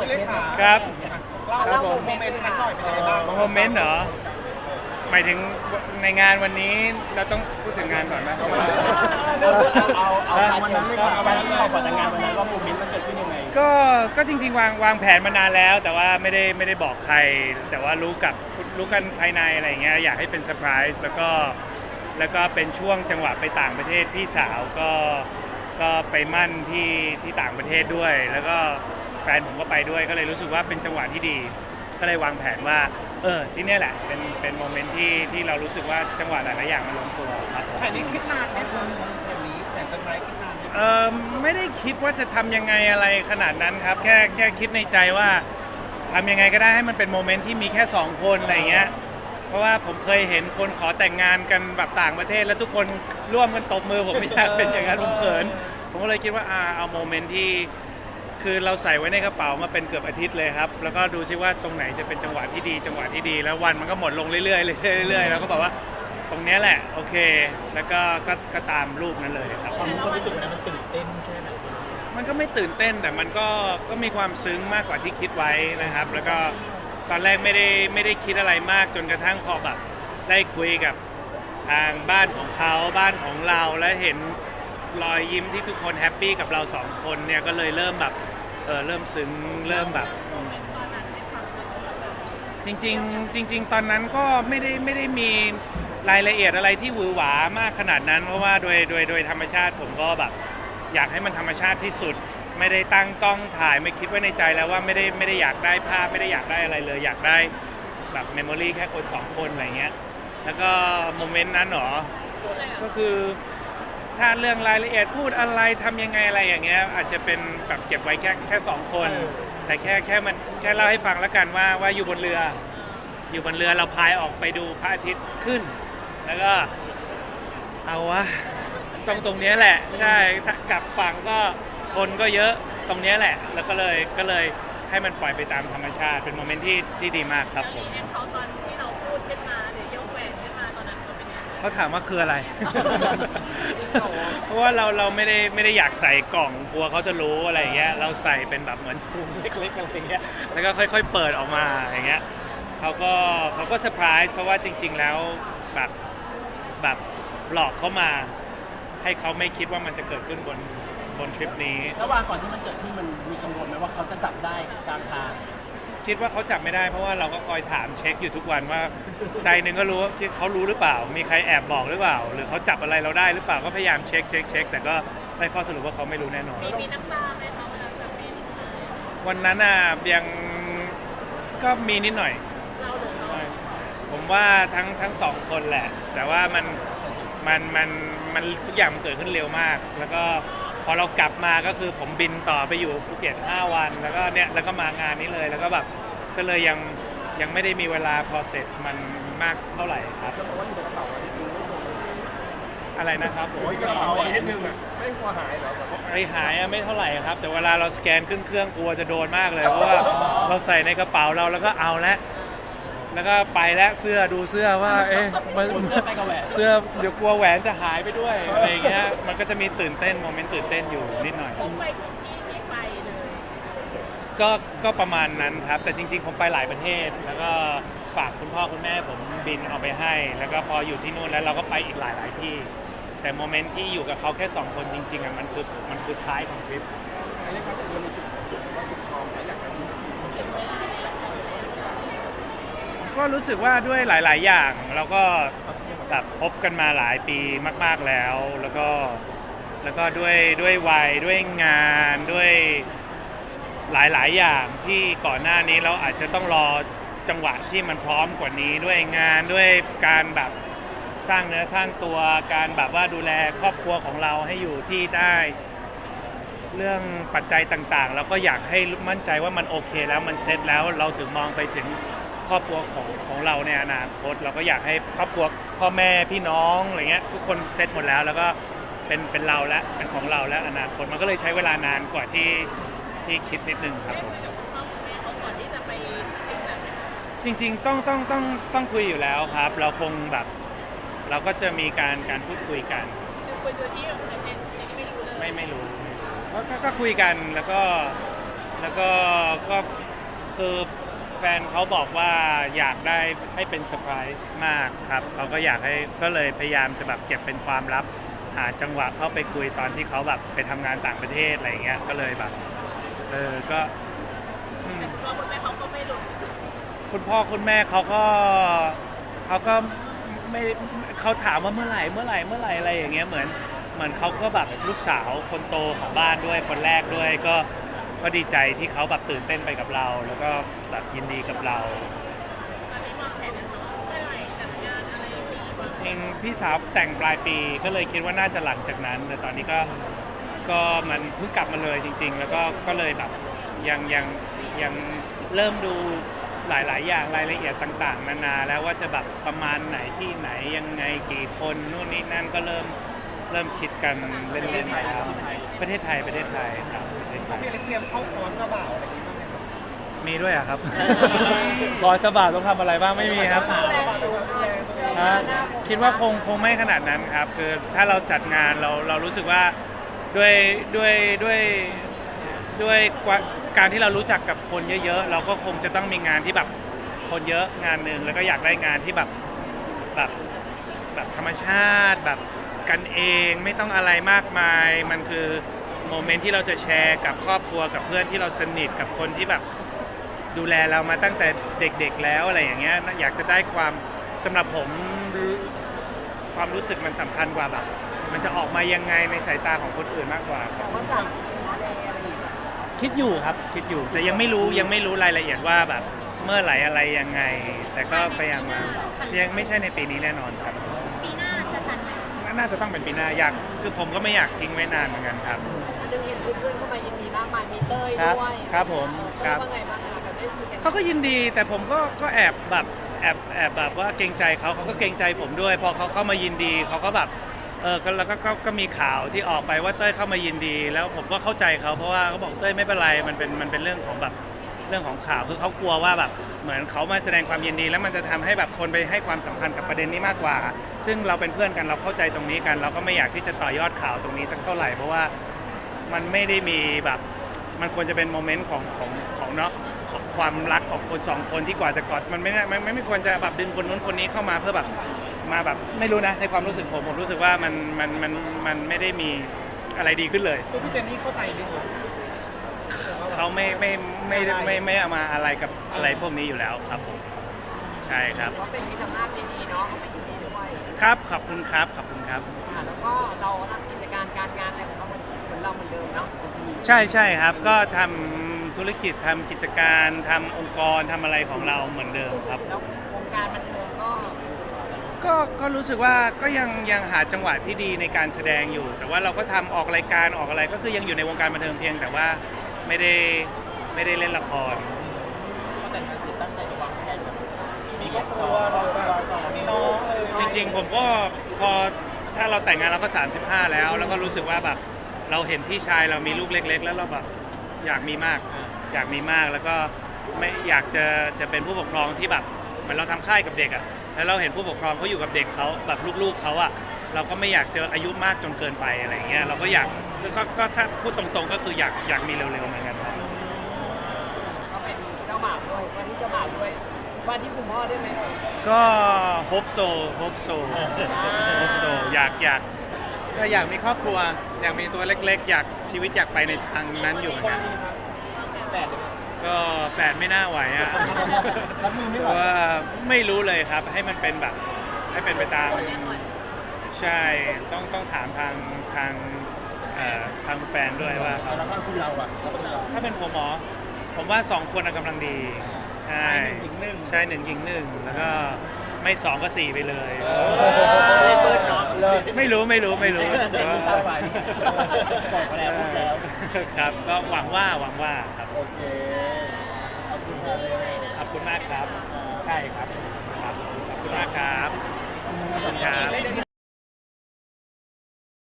ปิดเทปครับเล่าเล่าโมเมนต์นั้นหน่อยเป็นยังไงบ้างโมเมนต์เหรอหมายถึงในงานวันนี้เราต้องพูดถึงงานก่อนไหมเอาเอาเอาวันนั้นเลยค่ะวันนั้นเราก่อนแต่งงานวันนั้นว่าโมเมนต์มันเกิดขึ้นยังไงก็ก็จริง ๆ วางวางแผนมานานแล้ว แต่ว่าไม่ได้ไม่ได้บอกใคร แต่ว่ารู้กับรู้กันภายในอะไรอย่างเงี้ยอยากให้เป็นเซอร์ไพรส์แล้วก็แล้วก็เป็นช่วงจังหวะไปต่างประเทศพี่สาวก็ก็ไปมั่นที่ที่ต่างประเทศด้วย แล้วก็ แฟนผมก็ไปด้วยก็เลยรู้สึกว่าเป็นจังหวะที่ดี ก็เลยวางแผนว่า เออที่เนี่ยแหละเป็นเป็นโมเมนต์ที่ที่เรารู้สึกว่าจังหวะหลายๆอย่างมันลงตัวครับผมแผนนี้คิดนานไหมคุณแผนนี้แผนเซอร์ไพรส์คิดนานไหมเออไม่ได้คิดว่าจะทำยังไงอะไรขนาดนั้นครับ แค่แค่คิดในใจว่าทำยังไงก็ได้ให้มันเป็นโมเมนต์ที่มีแค่สองคนอะไรอย่างเงี้ยเพราะว่าผมเคยเห็นคนขอแต่งงานกันแบบต่างประเทศ แล้วทุกคนร่วมกันตบมือผมไม่อยากเป็นอย่างนั้นผมเขิน ผมก็เลยคิดว่าอ่าเอาโมเมนต์ที่ คือเราใส่ไว้ในกระเป๋ามาเป็นเกือบอาทิตย์เลยครับ แล้วก็ดูซิว่าตรงไหนจะเป็นจังหวะที่ดี จังหวะที่ดี แล้ววันมันก็หมดลงเรื่อยๆเรื่อยๆเรื่อยๆแล้วก็บอกว่าตรงเนี้ยแหละ โอเค แล้วก็ก็ก็ตามรูปนั้นเลยครับ ความความรู้สึกวันนั้นมันตื่นเต้นแค่ไหนมันก็ไม่ตื่นเต้นแต่มันก็ก็มีความซึ้งมากกว่าที่คิดไว้นะครับ แล้วก็ตอนแรกไม่ได้ไม่ได้คิดอะไรมากจนกระทั่งพอแบบได้คุยกับทางบ้านของเขาบ้านของเราแล้วเห็นรอยยิ้มที่ทุกคนแฮปปี้กับเราสองคนเนี่ยก็เลยเริ่มแบบ เออเริ่มซึ้งเริ่มแบบ จริงๆ จริง ๆ ตอนนั้นก็ไม่ได้ไม่ได้มีรายละเอียดอะไรที่หวือหวามากขนาดนั้น เพราะว่าโดยโดยโดยธรรมชาติผมก็แบบ อยากให้มันธรรมชาติที่สุด ไม่ได้ตั้งกล้องถ่ายไม่คิดไว้ในใจแล้วว่าไม่ได้ไม่ได้อยากได้ภาพไม่ได้อยากได้อะไรเลย อยากได้แบบเมมโมรีแค่คนสองคนอะไรเงี้ยแล้วก็โมเมนต์นั้นเหรอก็คือ ถ้าเรื่องรายละเอียดพูดอะไรทำยังไงอะไรอย่างเงี้ยอาจจะเป็นแบบเก็บไว้แค่แค่สองคนแต่แค่แค่มันแค่เล่าให้ฟังแล้วกันว่าว่าอยู่บนเรือ อยู่บนเรือเราพายออกไปดูพระอาทิตย์ขึ้น แล้วก็ เอาวะตรงตรงเนี้ยแหละ ใช่ถ้ากลับฝั่งก็คนก็เยอะตรงเนี้ยแหละ แล้วก็เลยก็เลยให้มันปล่อยไปตามธรรมชาติเป็นโมเมนต์ที่ที่ดีมากครับผม รีแอคเขาตอนที่เราพูดขึ้นมา เขาเป็นยังไงเขาถามว่าคืออะไร เพราะว่าเราเราไม่ได้ไม่ได้อยากใส่กล่องกลัวเขาจะรู้อะไรอย่างเงี้ย เราใส่เป็นแบบเหมือนถุงเล็กๆอะไรอย่างเงี้ย แล้วก็ค่อย ๆ เปิดออกมาอย่างเงี้ยเขาก็เขาก็เซอร์ไพรส์เพราะว่าจริง ๆ แล้วแบบแบบหลอกเขามา ให้เขาไม่คิดว่ามันจะเกิดขึ้นบนบนทริปนี้ ระหว่างก่อนที่มันเกิดขึ้นมันมีกังวลไหมว่าเขาจะจับได้กลางทาง คิดว่าเขาจับไม่ได้เพราะว่าเราก็คอยถามเช็คอยู่ทุกวันว่า ใจหนึ่งก็รู้ว่าเขารู้หรือเปล่า มีใครแอบบอกหรือเปล่า หรือเขาจับอะไรเราได้หรือเปล่าก็พยายามเช็คเช็คเช็คแต่ก็ได้ข้อสรุปว่าเขาไม่รู้แน่นอน มีมีน้ำตาไหมคะเวลาแบบมีวันนั้นอะยังก็มีนิดหน่อย เราหรือเขาผมว่าทั้งทั้งสองคนแหละ แต่ว่ามันมันมันมันทุกอย่างมันเกิดขึ้นเร็วมาก แล้วก็ พอเรากลับมาก็คือผมบินต่อไปอยู่ภูเก็ต5วัน แล้วก็เนี่ยแล้วก็มางานนี้เลยแล้วก็แบบก็เลยยังยังไม่ได้มีเวลาพอเสร็จมันมากเท่าไหร่ครับอะไรนะครับผมโอ้ยกระเป๋านิดนึงอะไม่กลัวหายเหรอแบบว่าไอหายอะไม่เท่าไหร่ครับ แต่เวลาเราสแกนขึ้นเครื่องกลัวจะโดนมากเลยเพราะว่าเราใส่ในกระเป๋าเราแล้วก็เอาแล้ว แล้วก็ไปแล้วเสื้อดูเสื้อว่า เอ๊ะมันเสื้อไปกับแหวน เสื้อเดี๋ยวกลัวแหวนจะหายไปด้วยอะไรอย่างเงี้ยมันก็จะมีตื่นเต้นโมเมนต์ตื่นเต้นอยู่นิดหน่อยพกไปทุกที่ที่ไปเลย ก็ก็ประมาณนั้นครับ แต่จริง ๆ ผมไปหลายประเทศ แล้วก็ฝากคุณพ่อคุณแม่ผมบินเอาไปให้ แล้วก็พออยู่ที่นู่นแล้วเราก็ไปอีกหลายหลายๆที่ แต่โมเมนต์ที่อยู่กับเขาแค่สองคนจริงๆอะมันคือมันคือท้ายของทริปก็ ก็รู้สึกว่าด้วยหลาย ๆ อย่างเราก็แบบพบกันมาหลายปีมาก ๆแล้วแล้วก็แล้วก็ด้วยด้วยวัยด้วยงานด้วยหลาย ๆ อย่างที่ก่อนหน้านี้เราอาจจะต้องรอจังหวะที่มันพร้อมกว่านี้ด้วยงานด้วยการแบบสร้างเนื้อสร้างตัวการแบบว่าดูแลครอบครัวของเราให้อยู่ที่ได้ เรื่องปัจจัยต่างๆ เราก็อยากให้มั่นใจว่ามันโอเคแล้วมันเซ็ตแล้วเราถึงมองไปถึง ครอบครัวของของเราในอนาคตเราก็อยากให้ครอบครัวพ่อแม่พี่น้องอะไรเงี้ยทุกคนเซ็ตหมดแล้วแล้วก็เป็นเป็นเราแล้วเป็นของเราแล้วอนาคตมันก็เลยใช้เวลานานกว่าที่ที่คิดนิดนึงครับได้ผมคุยกับคุณพ่อคุณแม่เขาก่อนที่จะไปถึงแบบไหนคะจริงๆ ต้องต้องต้องต้องคุยอยู่แล้วครับ เราคงแบบ เราก็จะมีการการพูดคุยกันคือคุยโดยที่แบบเจนเจนไม่รู้เลยไม่ไม่รู้ก็ก็ก็คุยกันแล้วก็แล้วก็ก็คือแฟนเขาบอกว่าอยากได้ให้เป็นเซอร์ไพรส์มากครับเขาก็อยากให้ก็เลยพยายามจะแบบเก็บเป็นความลับ หาจังหวะเข้าไปคุยตอนที่เขาแบบไปทำงานต่างประเทศอะไรอย่างเงี้ยก็เลยแบบเออก็อืม เราคนแม่เขาก็ไม่หลุดคุณพ่อคุณแม่เขาก็เขาก็ไม่เขาถามว่าเมื่อไหร่เมื่อไหร่เมื่อไหร่อะไรอย่างเงี้ยเหมือนเหมือนเขาก็แบบลูกสาวคนโตของบ้านด้วยคนแรกด้วย ก็ ก็ดีใจที่เขาแบบตื่นเต้นไปกับเรา แล้วก็แบบยินดีกับเราตอนนี้วางแผนกันเนาะเมื่อไหร่จัดงานอะไรดีวางเองพี่สาวแต่งปลายปีก็เลยคิดว่าน่าจะหลังจากนั้น แต่ตอนนี้ก็ก็มันเพิ่งกลับมาเลยจริง ๆ แล้วก็ก็เลยแบบยังยังยังเริ่มดูหลาย ๆ อย่างรายละเอียดต่าง ๆ นานาแล้วว่าจะแบบประมาณไหนที่ไหนยังไงกี่คนนู่นนี่นั่นก็เริ่มเริ่มคิดกันเล่นๆแล้วประเทศไทยประเทศไทยครับ ประเทศไทยพี่เล็กเตรียมเข้าคอร์สเจ้าบ่าวอะไรอย่างงี้บ้างไหมครับมีด้วยเหรอะครับ ขอจะบ่าวต้องทำอะไรบ้างไม่มีครับ เจ้าบ่าวเจ้าบ่าวดูแลตัวเองฮะคิดว่าคงคงไม่ขนาดนั้นครับ คือถ้าเราจัดงานเราเรารู้สึกว่าด้วยด้วยด้วยด้วยกว่าการที่เรารู้จักกับคนเยอะๆ เราก็คงจะต้องมีงานที่แบบคนเยอะงานหนึ่งแล้วก็อยากได้งานที่แบบแบบแบบธรรมชาติแบบกันเองไม่ต้องอะไรมากมายมันคือ โมเมนต์ที่เราจะแชร์กับครอบครัวกับเพื่อนที่เราสนิทกับคนที่แบบดูแลเรามาตั้งแต่เด็กๆแล้วอะไรอย่างเงี้ยอยากจะได้ความสำหรับผมรู้ความรู้สึกมันสำคัญกว่าแบบมันจะออกมายังไงในสายตาของคนอื่นมากกว่าครับว่าจากอะไรอะไรอีกคิดอยู่ครับคิดอยู่แต่ยังไม่รู้ยังไม่รู้รายละเอียดว่าแบบเมื่อไหร่อะไรยังไง แต่ก็พยายามมายังไม่ใช่ในปีนี้แน่นอนครับปีหน้าจะทันไหมน่าจะต้องเป็นปีหน้าอยากคือผมก็ไม่อยากทิ้งไว้นานเหมือนกันครับอั นนึงเห็นเพื่อนๆเข้ามายินดีมากมายมีเต้ยครับด้วยครับผมครับว่าไงบ้างคะแบบได้คุยกันเขาก็ยินดีแต่ผมก็ก็แอบแบบแอบแอบแบบว่าเกรงใจเขาเขาก็เกรงใจผมด้วย พอเขาเข้ามายินดีเขาก็แบบเออก็แล้วก็ก็ก็มีข่าวที่ออกไปว่าเต้ยเข้ามายินดี แล้วผมก็เข้าใจเขาเพราะว่าเขาบอกเต้ยไม่เป็นไรมันเป็นมันเป็นเรื่องของแบบเรื่องของข่าวคือเขากลัวว่าแบบเหมือนเขามาแสดงความยินดี แล้วมันจะทำให้แบบคนไปให้ความสำคัญกับประเด็นนี้มากกว่า ซึ่งเราเป็นเพื่อนกันเราเข้าใจตรงนี้กัน เราก็ไม่อยากที่จะต่อยอดข่าวตรงนี้สักเท่าไหร่เพราะว่า มันไม่ได้มีแบบ มันควรจะเป็นโมเมนต์ของของของเนาะของความรักของคนสองคนที่กว่าจะกอดมันไม่น่ามันไม่ไม่ควรจะแบบดึงคนนู้นคนนี้เข้ามาเพื่อแบบมาแบบไม่รู้นะในความรู้สึกผมผมรู้สึกว่ามันมันมันมันไม่ได้มีอะไรดีขึ้นเลย ตัวพี่เจนนี่เข้าใจไหมครับ เขาไม่ไม่ไม่ไม่ไม่ไม่เอามาอะไรกับอะไรพวกนี้อยู่แล้วครับผมใช่ครับ ว่าเป็นที่ทำหน้าที่ดีเนาะเขาไปยินดีด้วยครับขอบคุณครับขอบคุณครับค่ะแล้วก็เราทำกิจการการงานอะไรของเรา เหมือนเหมือนเราเหมือนเดิมเนาะใช่ใช่ครับ ก็ทำธุรกิจทำกิจการทำองค์กรทำอะไรของเราเหมือนเดิมครับ แล้ววงการบันเทิงก็ก็ก็รู้สึกว่าก็ยังยังหาจังหวะที่ดีในการแสดงอยู่ แต่ว่าเราก็ทำออกรายการออกอะไรก็คือยังอยู่ในวงการบันเทิงเพียง แต่ว่าไม่ได้ไม่ได้เล่นละครแต่งงานเสร็จตั้งใจจะวางแผนแบบมีครอบครัวเราแบบมีน้องเลยจริงๆผมก็พอถ้าเราแต่งงานเราก็ 35 แล้ว แล้วก็รู้สึกว่าแบบ เราเห็นพี่ชายเรามีลูกเล็ก ๆ แล้วเราแบบอยากมีมาก อยากมีมากแล้วก็ไม่อยากจะจะเป็นผู้ปกครองที่แบบเหมือนเราทำค่ายกับเด็กอะ่ะแล้วเราเห็นผู้ปกครองเขาอยู่กับเด็กเขาแบบลูกๆเขาอะ่ะเราก็ไม่อยากเจออายุมากจนเกินไปอะไรอย่างเงี้ยเราก็อยากก็ก็ถ้าพูดตรงๆก็คืออยากอยากมีเร็วๆเหมือนกันครับก็เป็นเจ้าบ่าวด้วยว่าที่เจ้าบ่าวด้วยว่าที่คุณพ่อด้วยไหมเอ่ยก็โฮปโซโฮปโซโฮปโซอยากอยาก ก็อยากมีครอบครัว อยากมีตัวเล็ก ๆ อยากชีวิตอยากไปในทางนั้นอยู่เหมือนกันแฝดก็แฟนไม่น่าไหวอะรับมือไม่เพไหวราะว่าไม่รู้เลยครับให้มันเป็นแบบ ให้เป็นไปตามคนแรกก่อนใช่ต้องต้องถามทางทางเอ่อทางแฟนด้วยว่าเขา แล้วก็คุณเราอะถ้าเป็นผมหมอ ผมว่าสองคนน่ะกำลังดีใช่ชายหนึ่งหญิงหนึ่ง ใช่หนึ่งหญิงหนึ่งแล้วก็ไม่สองก็สี่ไปเลย เล่น ไม่รู้ไม่รู้ไม่รู้แต่ว่าสบไปบอกแล้วพูดแล้ว ครับก็หวังว่าหวังว่าครับโอเคขอบคุณค่ะขอบคุณมากครับ ใช่ครับครับขอบคุณมากครับขอบคุณครับ